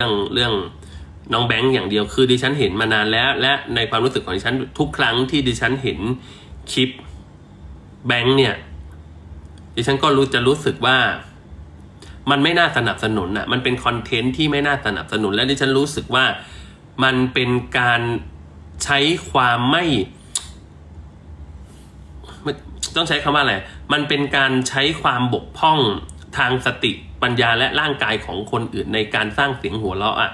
รื่องเรื่องน้องแบงค์อย่างเดียวคือดิฉันเห็นมานานแล้ว และในความรู้สึกของดิฉันทุกครั้งที่ดิฉันเห็นคลิปแบงค์เนี่ย ดิฉันก็รู้จะรู้สึกว่า มันไม่น่าสนับสนุนอะ มันเป็นคอนเทนต์ที่ไม่น่าสนับสนุน และดิฉันรู้สึกว่ามันเป็นการใช้ความไม่ไม่ต้องใช้คำว่าอะไร มันเป็นการใช้ความบกพร่องทางสติ ปัญญาและร่างกายของคนอื่นในการสร้างเสียงหัวเราะอะ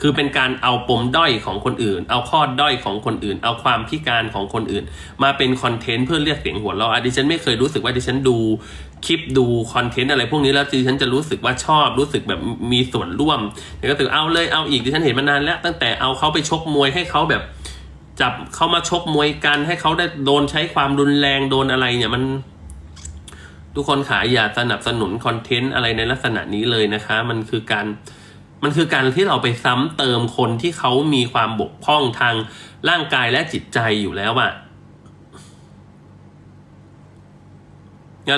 คือเป็นการเอาปมด้อยของคนอื่น เอาข้อด้อยของคนอื่น เอาความพิการของคนอื่น มาเป็นคอนเทนต์เพื่อเรียกเสียงหัวเราะอะดิฉันไม่เคยรู้สึกว่าดิฉันดูคลิปดูคอนเทนต์อะไรพวกนี้แล้วดิฉันจะรู้สึกว่าชอบรู้สึกแบบมีส่วนร่วมเดี๋ยวก็ถือเอาเลยเอาอีกดิฉันเห็นมานานแล้ว ตั้งแต่เอาเขาไปชกมวยให้เขาแบบจับเขามาชกมวยกันให้เขาได้โดนใช้ความรุนแรงโดนอะไรเนี่ยมัน ทุกคนขายอย่าสนับสนุนคอนเทนต์อะไรในลักษณะนี้เลยนะคะ มันคือการมันคือการที่เราไปซ้ำเติมคนที่เขามีความบกพร่องทางร่างกายและจิตใจอยู่แล้วอะ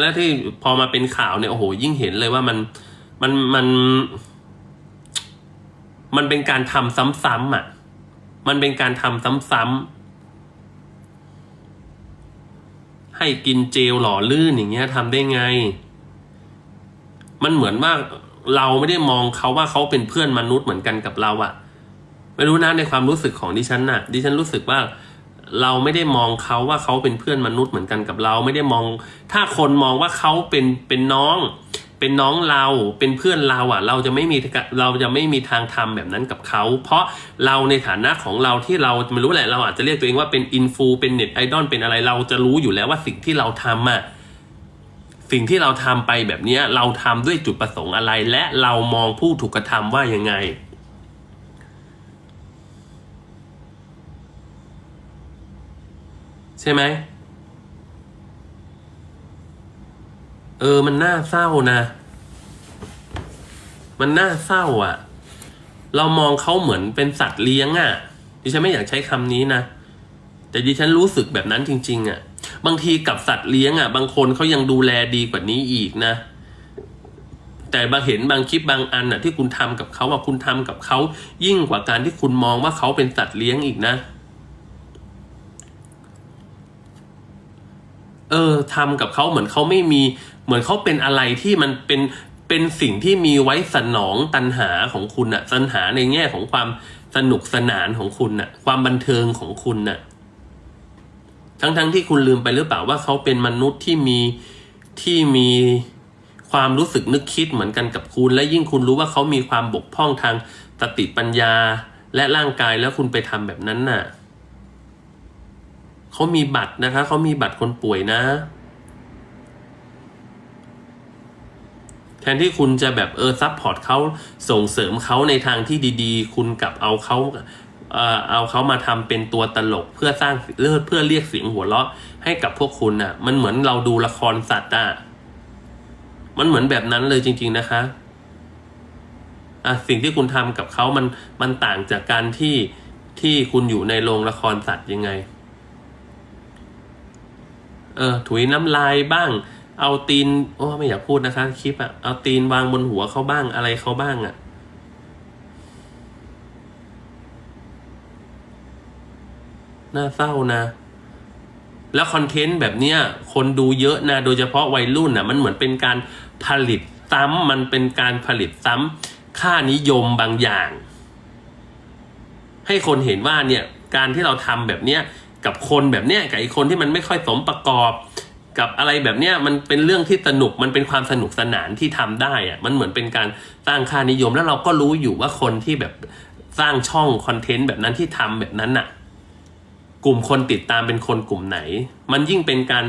แล้วที่พอมาเป็นข่าวเนี่ยโอ้โหยิ่งเห็นเลยว่ามันมันมันมันเป็นการทำซ้ำๆอะ มันเป็นการทำซ้ำๆ ให้กินเจลหล่อลื่นอย่างเงี้ยทำได้ไง มันเหมือนว่าเราไม่ได้มองเขาว่าเขาเป็นเพื่อนมนุษย์เหมือนกันกับเราอะไม่รู้นะในความรู้สึกของดิฉันน่ะ ดิฉันรู้สึกว่าเราไม่ได้มองเขาว่าเขาเป็นเพื่อนมนุษย์เหมือนกันกับเรา ไม่ได้มอง ถ้าคนมองว่าเขาเป็นเป็นน้อง เป็นน้องเราเป็นเพื่อนเราอะ เราจะไม่มีเราจะไม่มีทางทำแบบนั้นกับเขา เพราะเราในฐานะของเราที่เราไม่รู้แหละเราอาจจะเรียกตัวเองว่าเป็นอินฟูเป็นเน็ตไอดอลเป็นอะไรเราจะรู้อยู่แล้วว่าสิ่งที่เราทำอะสิ่งที่เราทำไปแบบนี้เราทำด้วยจุดประสงค์อะไร และเรามองผู้ถูกกระทำว่ายังไงใช่ไหม เออ มันน่าเศร้านะ มันน่าเศร้าอะ เรามองเขาเหมือนเป็นสัตว์เลี้ยงอะ ดิฉันไม่อยากใช้คำนี้นะ แต่ดิฉันรู้สึกแบบนั้นจริง ๆอะ บางทีกับสัตว์เลี้ยงอะ บางคนเขายังดูแลดีกว่านี้อีกนะ แต่บางเห็นบางคลิปบางอันอะ ที่คุณทำกับเขาว่าคุณทำกับเขายิ่งกว่าการที่คุณมองว่าเขาเป็นสัตว์เลี้ยงอีกนะเออทำกับเขาเหมือนเขาไม่มี เหมือนเขาเป็นอะไรที่มันเป็นเป็นสิ่งที่มีไว้สนองตันหาของคุณอะตันหาในแง่ของความสนุกสนานของคุณอะความบันเทิงของคุณน่ะ ทั้งๆทที่คุณลืมไปหรือเปล่าว่าเขาเป็นมนุษย์ที่มีที่มีความรู้สึกนึกคิดเหมือนกันกับคุณ และยิ่งคุณรู้ว่าเขามีความบกพร่องทางสติปัญญาและร่างกายแล้วคุณไปทำแบบนั้นน่ะ เขามีบัตรนะคะ เขามีบัตรคนป่วยนะ แทนที่คุณจะแบบเออซัพพอร์ตเขาส่งเสริมเขาในทางที่ดีๆ คุณกลับเอาเขาเอ่อเอาเขามาทำเป็นตัวตลกเพื่อสร้างเลือดเพื่อเรียกเสียงหัวเราะให้กับพวกคุณน่ะ มันเหมือนเราดูละครสัตว์อะมันเหมือนแบบนั้นเลยจริง ๆนะคะอะสิ่งที่คุณทำกับเขามันมันต่างจากการที่ที่คุณอยู่ในโรงละครสัตว์ยังไง เออถุยน้ำลายบ้าง เอาตีนโอ้ไม่อยากพูดนะคะคลิปอะเอาตีนวางบนหัวเขาบ้างอะไรเขาบ้างอะน่าเศร้านะ แล้วคอนเทนต์แบบเนี้ยคนดูเยอะนะ โดยเฉพาะวัยรุ่นนะมันเหมือนเป็นการผลิตซ้ำมันเป็นการผลิตซ้ำค่านิยมบางอย่าง ให้คนเห็นว่าเนี่ยการที่เราทำแบบเนี้ยกับคนแบบเนี้ยกับอีกคนที่มันไม่ค่อยสมประกอบ กับอะไรแบบเนี้ยมันเป็นเรื่องที่สนุกมันเป็นความสนุกสนานที่ทำได้อะมันเหมือนเป็นการสร้างค่านิยมแล้วเราก็รู้อยู่ว่าคนที่แบบสร้างช่องคอนเทนต์แบบนั้นที่ทำแบบนั้นน่ะ กลุ่มคนติดตามเป็นคนกลุ่มไหน มันยิ่งเป็นการ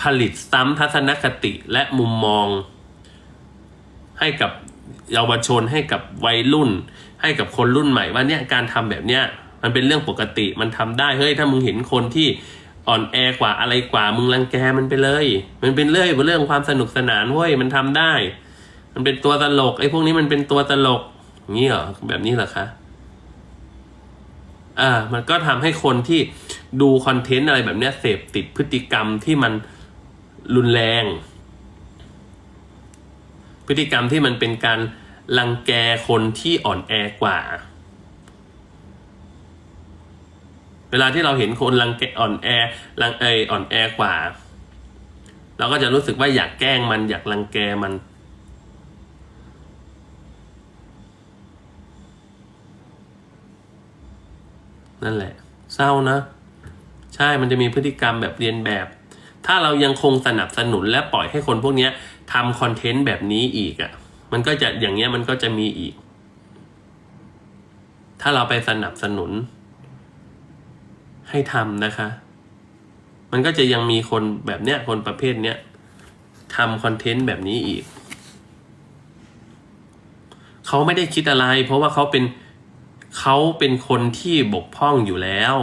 ผลิตซ้ำทัศนคติและมุมมอง ให้กับเยาวชนให้กับวัยรุ่น ให้กับคนรุ่นใหม่ว่าเนี่ยการทำแบบเนี้ยมันเป็นเรื่องปกติมันทำได้เฮ้ยถ้ามึงเห็นคนที่ อ่อนแอกว่าอะไรกว่ามึงรังแกมันไปเลย มันเป็นเรื่องเรื่องความสนุกสนานเว้ยมันทำได้ มันเป็นตัวตลกไอ้พวกนี้มันเป็นตัวตลกงนี้เหรอแบบนี้เหรอคะอ่า มันก็ทำให้คนที่ดูคอนเทนต์อะไรแบบเนี้ยเสพติดพฤติกรรมที่มันรุนแรง พฤติกรรมที่มันเป็นการรังแกคนที่อ่อนแอกว่า เวลาที่เราเห็นคนรังแกอ่อนแอรังเออ่อนแอกว่า เราก็จะรู้สึกว่าอยากแกล้งมันอยากรังแกมันนั่นแหละ เศร้านะ ใช่มันจะมีพฤติกรรมแบบเรียนแบบ ถ้าเรายังคงสนับสนุนและปล่อยให้คนพวกนี้ทำคอนเทนต์แบบนี้อีกอะ่ะ มันก็จะอย่างเงี้ยมันก็จะมีอีก ถ้าเราไปสนับสนุน ให้ทำนะคะ มันก็จะยังมีคนแบบเนี้ยคนประเภทเนี้ยทำคอนเทนต์แบบนี้อีก เขาไม่ได้คิดอะไร เพราะว่าเขาเป็นเขาเป็นคนที่บกพร่องอยู่แล้ว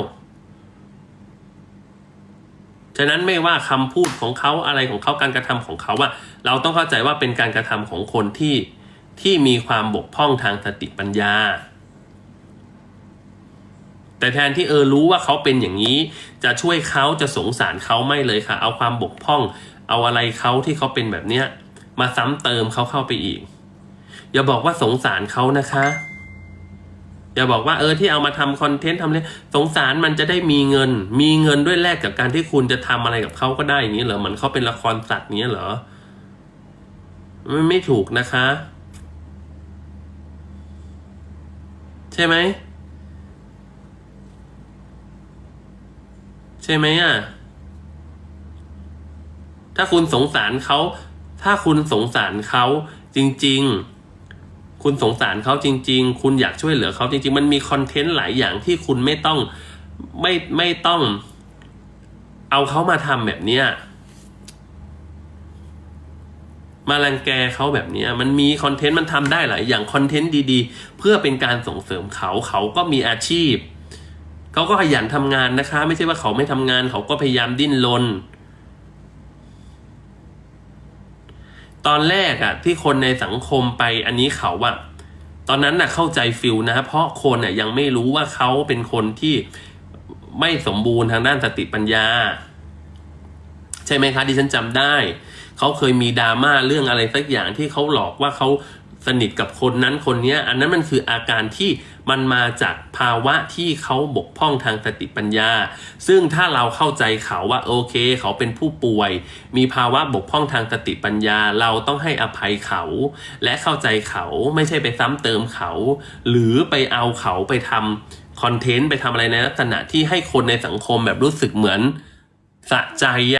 ฉะนั้นไม่ว่าคำพูดของเขาอะไรของเขาการกระทำของเขาว่า เราต้องเข้าใจว่าเป็นการกระทำของคนที่ที่มีความบกพร่องทางสติปัญญา แต่แทนที่เออรู้ว่าเขาเป็นอย่างนี้ จะช่วยเขาจะสงสารเขาไม่เลยค่ะ เอาความบกพร่อง เอาอะไรเขาที่เขาเป็นแบบเนี้ยมาซ้ำเติมเขาเข้าไปอีก อย่าบอกว่าสงสารเขานะคะ อย่าบอกว่าเออที่เอามาทำคอนเทนต์ทำเลยสงสารมันจะได้มีเงิน มีเงินด้วยแลกกับการที่คุณจะทำอะไรกับเขาก็ได้อย่างนี้เหรอเหมือนเขาเป็นละครสัตว์เนี้ยเหรอมันไม่ถูกนะคะ ใช่ไหม ใช่ไหมอะ ถ้าคุณสงสารเขา ถ้าคุณสงสารเขาจริง ๆ คุณสงสารเขาจริง ๆ คุณอยากช่วยเหลือเขาจริง ๆ มันมีคอนเทนต์หลายอย่างที่คุณไม่ต้องไม่ไม่ต้อง เอาเขามาทำแบบเนี้ยมารังแกเขาแบบนี้มันมีคอนเทนต์มันทำได้หลายอย่างคอนเทนต์ดีๆ เพื่อเป็นการส่งเสริมเขาเขาก็มีอาชีพ เขาก็ขยันทำงานนะคะ ไม่ใช่ว่าเขาไม่ทำงานเขาก็พยายามดิ้นรนตอนแรกอะที่คนในสังคมไปอันนี้เขาอะตอนนั้นน่ะเข้าใจฟิลนะเพราะคนอะยังไม่รู้ว่าเขาเป็นคนที่ไม่สมบูรณ์ทางด้านสติปัญญา ใช่ไหมคะที่ฉันจำได้เขาเคยมีดราม่าเรื่องอะไรสักอย่างที่เขาหลอกว่าเขาสนิทกับคนนั้นคนนี้อันนั้นมันคืออาการที่ มันมาจากภาวะที่เขาบกพร่องทางสติปัญญา ซึ่งถ้าเราเข้าใจเขาว่าโอเค เขาเป็นผู้ป่วย มีภาวะบกพร่องทางสติปัญญา เราต้องให้อภัยเขา และเข้าใจเขาไม่ใช่ไปซ้ำเติมเขา หรือไปเอาเขาไปทำคอนเทนต์ไปทำอะไรในลักษณะที่ให้คนในสังคมแบบรู้สึกเหมือนสะใจ